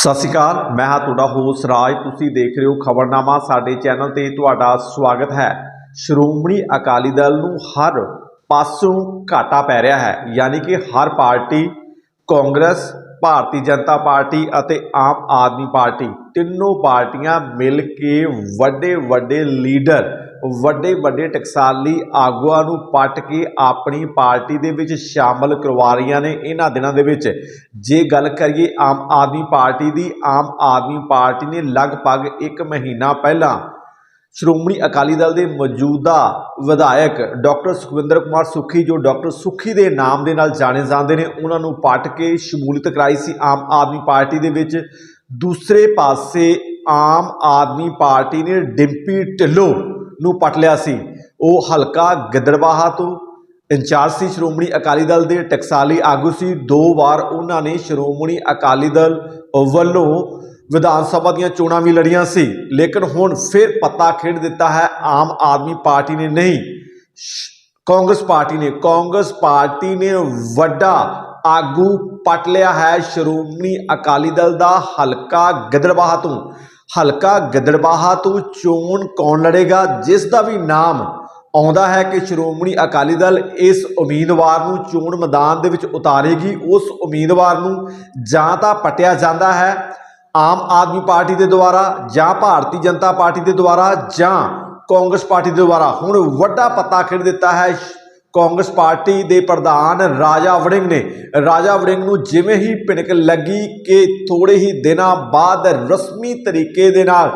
ਸਤਿ ਸ਼੍ਰੀ ਅਕਾਲ, ਮੈਂ ਹਾਂ ਤੁਹਾਡਾ ਹੋਸ ਰਾਜ। ਤੁਸੀਂ ਦੇਖ ਰਹੇ ਹੋ ਖਬਰਨਾਮਾ, ਸਾਡੇ ਚੈਨਲ ਤੇ ਤੁਹਾਡਾ ਸਵਾਗਤ ਹੈ। ਸ਼੍ਰੋਮਣੀ ਅਕਾਲੀ ਦਲ ਨੂੰ ਹਰ ਪਾਸੋਂ ਘਾਟਾ ਪੈ ਰਿਹਾ ਹੈ, ਯਾਨੀ ਕਿ ਹਰ ਪਾਰਟੀ, ਕਾਂਗਰਸ, ਭਾਰਤੀ ਜਨਤਾ ਪਾਰਟੀ ਅਤੇ ਆਮ ਆਦਮੀ ਪਾਰਟੀ, ਤਿੰਨੋਂ ਪਾਰਟੀਆਂ ਮਿਲ ਕੇ ਵੱਡੇ ਵੱਡੇ ਲੀਡਰ ਵੱਡੇ ਵੱਡੇ ਟਕਸਾਲੀ ਆਗੂਆਂ ਨੂੰ ਪੱਟ ਕੇ ਆਪਣੀ ਪਾਰਟੀ ਦੇ ਵਿੱਚ ਸ਼ਾਮਲ ਕਰਵਾ ਰਹੀਆਂ ਨੇ ਇਹਨਾਂ ਦਿਨਾਂ ਦੇ ਵਿੱਚ। ਜੇ ਗੱਲ ਕਰੀਏ ਆਮ ਆਦਮੀ ਪਾਰਟੀ ਦੀ, ਆਮ ਆਦਮੀ ਪਾਰਟੀ ਨੇ ਲਗਭਗ 1 ਮਹੀਨਾ ਪਹਿਲਾਂ ਸ਼੍ਰੋਮਣੀ ਅਕਾਲੀ ਦਲ ਦੇ ਮੌਜੂਦਾ ਵਿਧਾਇਕ ਡਾਕਟਰ ਸੁਖਵਿੰਦਰ ਕੁਮਾਰ ਸੁੱਖੀ, ਜੋ ਡਾਕਟਰ ਸੁੱਖੀ ਦੇ ਨਾਮ ਦੇ ਨਾਲ ਜਾਣੇ ਜਾਂਦੇ ਨੇ, ਉਹਨਾਂ ਨੂੰ ਪੱਟ ਕੇ ਸ਼ਮੂਲੀਅਤ ਕਰਾਈ ਸੀ ਆਮ ਆਦਮੀ ਪਾਰਟੀ ਦੇ ਵਿੱਚ। ਦੂਸਰੇ ਪਾਸੇ ਆਮ ਆਦਮੀ ਪਾਰਟੀ ਨੇ ਡਿੰਪੀ ਢਿੱਲੋਂ ਨੂੰ ਪਟ ਲਿਆ ਸੀ। ਉਹ ਹਲਕਾ ਗਿੱਦੜਬਾਹਾ ਤੋਂ ਇੰਚਾਰਜ ਸੀ ਸ਼੍ਰੋਮਣੀ ਅਕਾਲੀ ਦਲ ਦੇ ਟਕਸਾਲੀ ਆਗੂ ਸੀ। ਦੋ ਵਾਰ ਉਹਨਾਂ ਨੇ ਸ਼੍ਰੋਮਣੀ ਅਕਾਲੀ ਦਲ ਵੱਲੋਂ ਵਿਧਾਨ ਸਭਾ ਦੀਆਂ ਚੋਣਾਂ ਵੀ ਲੜੀਆਂ ਸੀ। ਲੇਕਿਨ ਹੁਣ ਫਿਰ ਪਤਾ ਖੇਡ ਦਿੱਤਾ ਹੈ। ਆਮ ਆਦਮੀ ਪਾਰਟੀ ਨੇ ਨਹੀਂ ਕਾਂਗਰਸ ਪਾਰਟੀ ਨੇ। ਕਾਂਗਰਸ ਪਾਰਟੀ ਨੇ ਵੱਡਾ ਆਗੂ ਪਟ ਲਿਆ ਹੈ ਸ਼੍ਰੋਮਣੀ ਅਕਾਲੀ ਦਲ ਦਾ ਹਲਕਾ ਗਿੱਦੜਬਾਹਾ ਤੋਂ। ਹਲਕਾ ਗਿੱਦੜਬਾਹਾ ਤੋਂ ਚੋਣ ਕੌਣ ਲੜੇਗਾ, ਜਿਸ ਦਾ ਵੀ ਨਾਮ ਆਉਂਦਾ ਹੈ ਕਿ ਸ਼੍ਰੋਮਣੀ ਅਕਾਲੀ ਦਲ ਇਸ ਉਮੀਦਵਾਰ ਨੂੰ ਚੋਣ ਮੈਦਾਨ ਦੇ ਵਿੱਚ ਉਤਾਰੇਗੀ, ਉਸ ਉਮੀਦਵਾਰ ਨੂੰ ਜਾਂ ਤਾਂ ਪਟਿਆ ਜਾਂਦਾ ਹੈ ਆਮ ਆਦਮੀ ਪਾਰਟੀ ਦੇ ਦੁਆਰਾ ਜਾਂ ਭਾਰਤੀ ਜਨਤਾ ਪਾਰਟੀ ਦੇ ਦੁਆਰਾ ਜਾਂ ਕਾਂਗਰਸ ਪਾਰਟੀ ਦੇ ਦੁਆਰਾ। ਹੁਣ ਵੱਡਾ ਪੱਤਾ ਖੇਡ ਦਿੱਤਾ ਹੈ ਕਾਂਗਰਸ ਪਾਰਟੀ ਦੇ ਪ੍ਰਧਾਨ ਰਾਜਾ ਵੜਿੰਗ ਨੇ। ਰਾਜਾ ਵੜਿੰਗ ਨੂੰ ਜਿਵੇਂ ਹੀ ਭਿਣਕ ਲੱਗੀ ਕਿ ਥੋੜੇ ਹੀ ਦਿਨਾਂ ਬਾਅਦ ਰਸਮੀ ਤਰੀਕੇ ਦੇ ਨਾਲ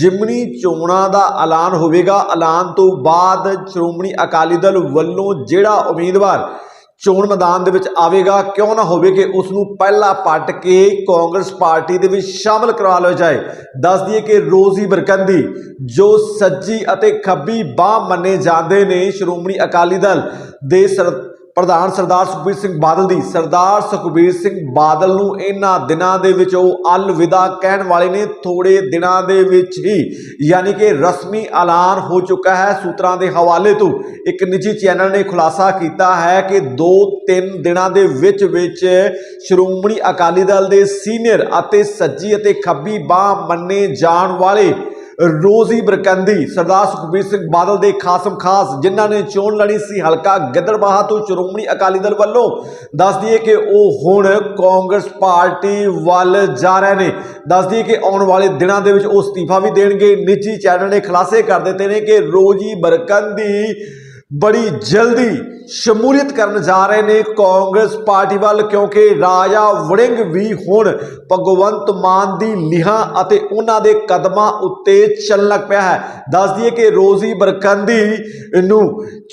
ਜਿਮਨੀ ਚੋਣਾਂ ਦਾ ਐਲਾਨ ਹੋਵੇਗਾ। ਐਲਾਨ ਤੋਂ ਬਾਅਦ ਸ਼੍ਰੋਮਣੀ ਅਕਾਲੀ ਦਲ ਵੱਲੋਂ ਜਿਹੜਾ ਉਮੀਦਵਾਰ ਚੋਣ ਮੈਦਾਨ ਦੇ ਵਿੱਚ ਆਵੇਗਾ। ਕਿਉਂ ਨਾ ਹੋਵੇ ਕਿ ਉਸ ਨੂੰ ਪਹਿਲਾਂ ਪੱਟ ਕੇ ਕਾਂਗਰਸ ਪਾਰਟੀ ਦੇ ਵਿੱਚ ਸ਼ਾਮਲ ਕਰਵਾ ਲਿਆ ਜਾਏ। ਦੱਸ ਦਈਏ ਕਿ ਰੋਜ਼ੀ ਬਰਕੰਦੀ, ਜੋ ਸੱਜੀ ਅਤੇ ਖੱਬੀ ਬਾਹ ਮੰਨੇ ਜਾਂਦੇ ਨੇ ਸ਼੍ਰੋਮਣੀ ਅਕਾਲੀ ਦਲ ਦੇ ਸਰ ਪ੍ਰਧਾਨ ਸਰਦਾਰ ਸੁਖਬੀਰ ਸਿੰਘ ਬਾਦਲ ਦੀ, ਸਰਦਾਰ ਸੁਖਬੀਰ ਸਿੰਘ ਬਾਦਲ ਨੂੰ ਇਹਨਾਂ ਦਿਨਾਂ ਦੇ ਵਿੱਚ ਉਹ ਅਲਵਿਦਾ ਕਹਿਣ ਵਾਲੇ ਨੇ ਥੋੜੇ ਦਿਨਾਂ ਦੇ ਵਿੱਚ ਹੀ, ਯਾਨੀ ਕਿ ਰਸਮੀ ਐਲਾਨ ਹੋ ਚੁੱਕਾ ਹੈ ਸੂਤਰਾਂ ਦੇ ਹਵਾਲੇ ਤੋਂ। ਇੱਕ ਨਿੱਜੀ ਚੈਨਲ ਨੇ ਖੁਲਾਸਾ ਕੀਤਾ ਹੈ ਕਿ 2-3 ਦਿਨਾਂ ਦੇ ਵਿੱਚ ਵਿੱਚ ਸ਼੍ਰੋਮਣੀ ਅਕਾਲੀ ਦਲ ਦੇ ਸੀਨੀਅਰ ਅਤੇ ਸੱਜੀ ਅਤੇ ਖੱਬੀ ਬਾਹ ਮੰਨੇ ਜਾਣ ਵਾਲੇ ਰੋਜ਼ੀ ਬਰਕੰਦੀ, ਸਰਦਾਰ ਸੁਖਬੀਰ ਸਿੰਘ ਬਾਦਲ ਦੇ ਖਾਸਮ ਖਾਸ, ਜਿਨ੍ਹਾਂ ਨੇ ਚੋਣ ਲੜੀ ਸੀ, ਹਲਕਾ ਗਿੱਦੜਬਾਹਾ ਤੋਂ ਸ਼੍ਰੋਮਣੀ ਅਕਾਲੀ ਦਲ ਵੱਲੋਂ। ਦੱਸ ਦਈਏ ਕਿ ਉਹ ਹੁਣ ਕਾਂਗਰਸ ਪਾਰਟੀ ਵੱਲ ਜਾ ਰਹੇ ਨੇ। ਦੱਸ ਦਈਏ ਕਿ ਆਉਣ ਵਾਲੇ ਦਿਨਾਂ ਦੇ ਵਿੱਚ ਉਹ ਅਸਤੀਫਾ ਵੀ ਦੇਣਗੇ। ਨਿੱਜੀ ਚੈਨਲ ਨੇ ਖੁਲਾਸੇ ਕਰ ਦਿੱਤੇ ਨੇ ਕਿ ਰੋਜ਼ੀ ਬਰਕੰਦੀ ਬੜੀ ਜਲਦੀ ਸ਼ਮੂਲੀਅਤ ਕਰਨ ਜਾ ਰਹੇ ਨੇ ਕਾਂਗਰਸ ਪਾਰਟੀ ਵੱਲ, ਕਿਉਂਕਿ ਰਾਜਾ ਵੜਿੰਗ ਵੀ ਹੁਣ ਭਗਵੰਤ ਮਾਨ ਦੀ ਲਿਹਾਂ ਅਤੇ ਉਹਨਾਂ ਦੇ ਕਦਮਾਂ ਉੱਤੇ ਚੱਲਣ ਲੱਗ ਪਿਆ ਹੈ। ਦੱਸ ਦਈਏ ਕਿ ਰੋਜ਼ੀ ਬਰਕੰਦੀ ਨੂੰ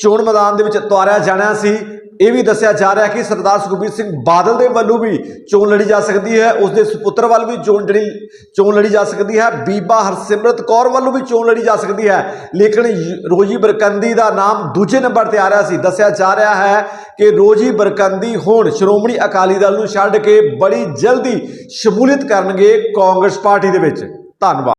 ਚੋਣ ਮੈਦਾਨ ਦੇ ਵਿੱਚ ਉਤਾਰਿਆ ਜਾਣਾ ਸੀ। ਇਹ ਵੀ ਦੱਸਿਆ ਜਾ ਰਿਹਾ ਕਿ ਸਰਦਾਰ ਸੁਖਬੀਰ ਸਿੰਘ ਬਾਦਲ ਦੇ ਵੱਲੋਂ ਵੀ ਚੋਣ ਲੜੀ ਜਾ ਸਕਦੀ ਹੈ। ਉਸ ਦੇ ਸੁਪੁੱਤਰ ਵੱਲ ਵੀ ਚੋਣ ਜਿਹੜੀ ਚੋਣ ਲੜੀ ਜਾ ਸਕਦੀ ਹੈ। ਬੀਬਾ ਹਰਸਿਮਰਤ ਕੌਰ ਵੱਲੋਂ ਵੀ ਚੋਣ ਲੜੀ ਜਾ ਸਕਦੀ ਹੈ। ਲੇਕਿਨ ਰੋਜੀ ਬਰਕੰਦੀ ਦਾ ਨਾਮ ਦੂਜੇ ਨੰਬਰ ਤੇ ਆ ਰਿਹਾ ਸੀ। ਦੱਸਿਆ ਜਾ ਰਿਹਾ ਹੈ ਕਿ ਰੋਜੀ ਬਰਕੰਦੀ ਹੁਣ ਸ਼੍ਰੋਮਣੀ ਅਕਾਲੀ ਦਲ ਨੂੰ ਛੱਡ ਕੇ ਬੜੀ ਜਲਦੀ ਸ਼ਮੂਲੀਅਤ ਕਰਨਗੇ ਕਾਂਗਰਸ ਪਾਰਟੀ ਦੇ ਵਿੱਚ। ਧੰਨਵਾਦ।